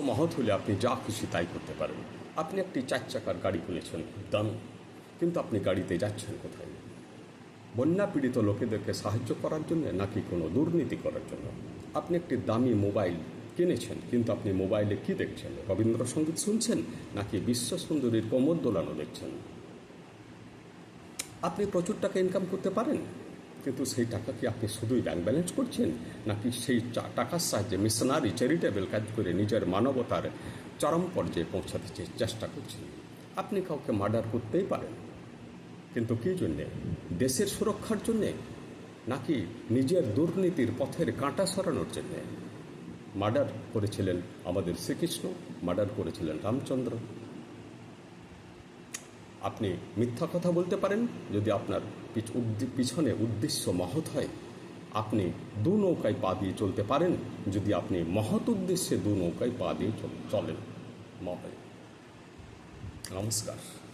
মহৎ হলে আপনি যা খুশি তাই করতে পারেন। আপনি একটি চার চাকার গাড়ি কিনেছেন দাম। কিন্তু আপনি গাড়িতে যাচ্ছেন কোথায়? বন্যা পীড়িত লোকেদেরকে সাহায্য করার জন্য নাকি কোনো দুর্নীতি করার জন্য? আপনি একটি দামি মোবাইল কিনেছেন, কিন্তু আপনি মোবাইলে কি দেখছেন? রবীন্দ্রসঙ্গীত শুনছেন নাকি বিশ্ব সুন্দরীর কোমর দোলানো দেখছেন? আপনি প্রচুর টাকা ইনকাম করতে পারেন? কিন্তু সেই টাকা কি আপনি শুধুই ব্যাংক ব্যালেন্স করছেন? নাকি সেই টাকার সাহায্যে মিশনারি চ্যারিটেবল কাজ করে নিজের মানবতার চরম পর্যায়ে পৌঁছাতে চেষ্টা করছেন? আপনি কাউকে মার্ডার করতেই পারেন। কিন্তু কী জন্যে? দেশের সুরক্ষার জন্যে? নাকি নিজের দুর্নীতির পথের কাঁটা সরানোর জন্যে? মার্ডার করেছিলেন আমাদের শ্রীকৃষ্ণ মার্ডার করেছিলেন রামচন্দ্র। আপনি মিথ্যা কথা বলতে পারেন, যদি আপনার পিছনে উদ্দেশ্য মহৎ হয়, আপনি দু নৌকায় পা দিয়ে চলতে পারেন, যদি আপনি মহৎ উদ্দেশ্যে দু নৌকায় পা দিয়ে চল- চলেন। মহায় নমস্কার।